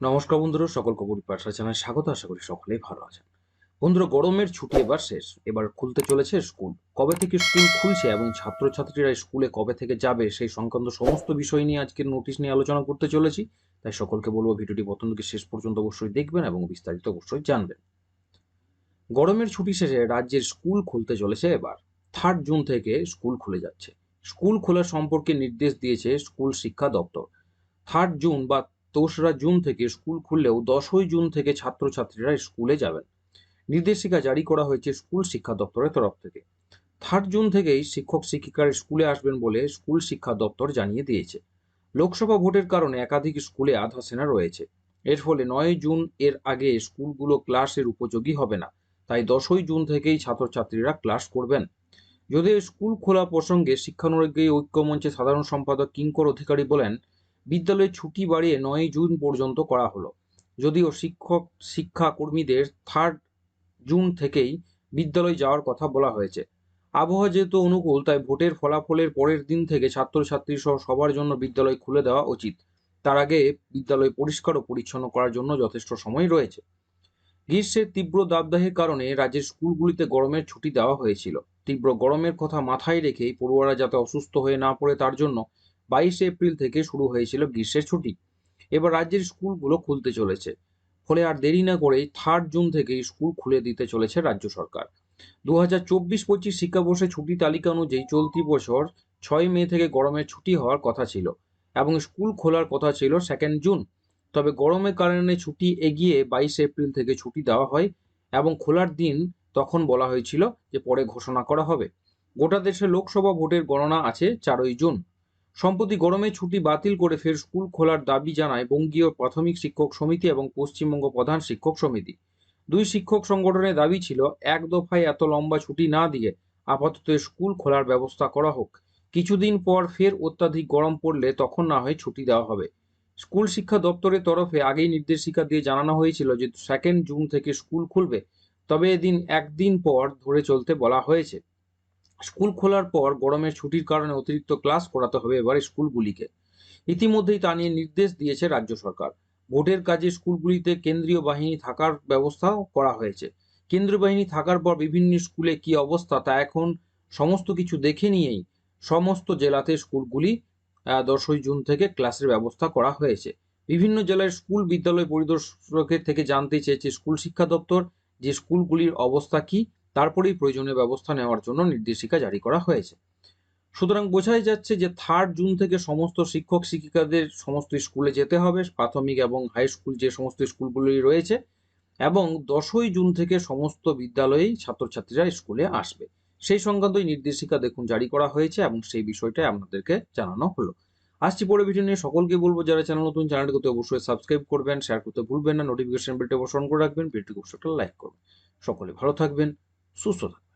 নমস্কার বন্ধুরা, সকল খবর পাঠশালা চ্যানেলে স্বাগত, আশা করি সকলেই ভালো আছেন। বন্ধুরা, গরমের ছুটি এবার শেষ, এবার খুলতে চলেছে স্কুল। কবে থেকে স্কুল খুলছে এবং ছাত্রছাত্রীরা স্কুলে কবে থেকে যাবে সেই সংক্রান্ত সমস্ত বিষয় নিয়ে আজকের নোটিশ নিয়ে আলোচনা করতে চলেছি। তাই সকলকে বলব, ভিডিওটি প্রথম থেকে শেষ পর্যন্ত অবশ্যই দেখবেন এবং বিস্তারিত অবশ্যই জানবেন। গরমের ছুটি শেষে রাজ্যের স্কুল খুলতে চলেছে এবার। থার্ড জুন থেকে স্কুল খুলে যাচ্ছে। স্কুল খোলা সম্পর্কে নির্দেশ দিয়েছে স্কুল শিক্ষা দপ্তর। থার্ড জুন বা দোসরা জুন থেকে স্কুল খুললেও দশই জুন থেকে ছাত্রছাত্রীরা স্কুলে যাবেন। নির্দেশিকা জারি করা হয়েছে স্কুল শিক্ষা দপ্তরের তরফ থেকে। থার্ড জুন থেকেই শিক্ষক শিক্ষিকার স্কুলে আসবেন বলে স্কুল শিক্ষা দপ্তর জানিয়ে দিয়েছে। লোকসভা ভোটের কারণে একাধিক স্কুলে আধা সেনা রয়েছে। এর ফলে নয় জুন এর আগে স্কুলগুলো ক্লাসের উপযোগী হবে না। তাই দশই জুন থেকেই ছাত্রছাত্রীরা ক্লাস করবেন। যদিও স্কুল খোলা প্রসঙ্গে শিক্ষানুরাগী ঐক্যমঞ্চের সাধারণ সম্পাদক কিঙ্কর অধিকারী বলেন বিদ্যালয়ের ছুটি বাড়িয়ে নয় জুন পর্যন্ত করা হলো। যদিও শিক্ষক শিক্ষা কর্মীদের থার্ড জুন থেকেই বিদ্যালয় যাওয়ার কথা বলা হয়েছে। আবহাওয়া যেহেতু অনুকূল, তাই ভোটের ফলাফলের পরের দিন থেকে ছাত্রছাত্রী সহ সবার জন্য বিদ্যালয় খুলে দেওয়া উচিত। তার আগে বিদ্যালয় পরিষ্কার ও পরিচ্ছন্ন করার জন্য যথেষ্ট সময় রয়েছে। গ্রীষ্মের তীব্র দাবদাহের কারণে রাজ্যের স্কুলগুলিতে গরমের ছুটি দেওয়া হয়েছিল। তীব্র গরমের কথা মাথায় রেখেই পড়ুয়ারা যাতে অসুস্থ হয়ে না পড়ে তার জন্য বাইশে এপ্রিল থেকে শুরু হয়েছিল গ্রীষ্মের ছুটি। এবার রাজ্যের স্কুলগুলো খুলতে চলেছে। ফলে আর দেরি না করেই থার্ড জুন থেকে স্কুল খুলে দিতে চলেছে রাজ্য সরকার। দু হাজার চব্বিশ পঁচিশ শিক্ষাবর্ষে ছুটি তালিকা অনুযায়ী চলতি বছর ছয় মে থেকে গরমের ছুটি হওয়ার কথা ছিল এবং স্কুল খোলার কথা ছিল সেকেন্ড জুন। তবে গরমের কারণে ছুটি এগিয়ে বাইশে এপ্রিল থেকে ছুটি দেওয়া হয় এবং খোলার দিন তখন বলা হয়েছিল যে পরে ঘোষণা করা হবে। গোটা দেশে লোকসভা ভোটের গণনা আছে চারই জুন। সম্প্রতি গরমে ছুটি বাতিল করে ফের স্কুল খোলার দাবি জানায় বঙ্গীয় প্রাথমিক শিক্ষক সমিতি এবং পশ্চিমবঙ্গ প্রধান শিক্ষক সমিতি। দুই শিক্ষক সংগঠনের দাবি ছিল, এক দফায় এত লম্বা ছুটি না দিয়ে আপাতত স্কুল খোলার ব্যবস্থা করা হোক। কিছুদিন পর ফের অত্যাধিক গরম পড়লে তখন না হয় ছুটি দেওয়া হবে। স্কুল শিক্ষা দপ্তরের তরফে আগেই নির্দেশিকা দিয়ে জানানো হয়েছিল যে সেকেন্ড জুন থেকে স্কুল খুলবে। তবে এদিন একদিন পর ধরে চলতে বলা হয়েছে। স্কুল খোলার পর গরমের ছুটির কারণে অতিরিক্ত ক্লাস করাতে হবে এবার স্কুলগুলিকে। ইতিমধ্যেই তা নিয়ে নির্দেশ দিয়েছে রাজ্য সরকার। ভোটের কাজে স্কুলগুলিতে কেন্দ্রীয় বাহিনী থাকার ব্যবস্থাও করা হয়েছে। কেন্দ্রীয় বাহিনী থাকার পর বিভিন্ন স্কুলে কি অবস্থা তা এখন সমস্ত কিছু দেখে নিয়েই সমস্ত জেলাতে স্কুলগুলি দশই জুন থেকে ক্লাসের ব্যবস্থা করা হয়েছে। বিভিন্ন জেলার স্কুল বিদ্যালয় পরিদর্শকের থেকে জানতে চেয়েছে স্কুল শিক্ষা দপ্তর যে স্কুলগুলির অবস্থা কি তারপরেই প্রয়োজনীয় ব্যবস্থা নেওয়ার জন্য নির্দেশিকা জারি করা হয়েছে। সুতরাং বোঝাই যাচ্ছে যে থার্ড জুন থেকে সমস্ত শিক্ষক শিক্ষিকাদের সমস্ত স্কুলে যেতে হবে, প্রাথমিক এবং হাই স্কুল যে সমস্ত স্কুলগুলি রয়েছে এবং দশই জুন থেকে সমস্ত বিদ্যালয়েই ছাত্রছাত্রীরা স্কুলে আসবে। সেই সংক্রান্ত নির্দেশিকা দেখুন জারি করা হয়েছে এবং সেই বিষয়টাই আপনাদেরকে জানানো হলো। আসছি পরে ভিডিও নিয়ে। সকলকে বলব, যারা চ্যানেল নতুন চ্যানেলটিকে অবশ্যই সাবস্ক্রাইব করবেন শেয়ার করতে ভুলবেন না নোটিফিকেশন বেলটা অবশ্যই করে রাখবেন ভিডিওটিকে অবশ্যই লাইক করবেন। সকলে ভালো থাকবেন। সুস্থ থাকবেন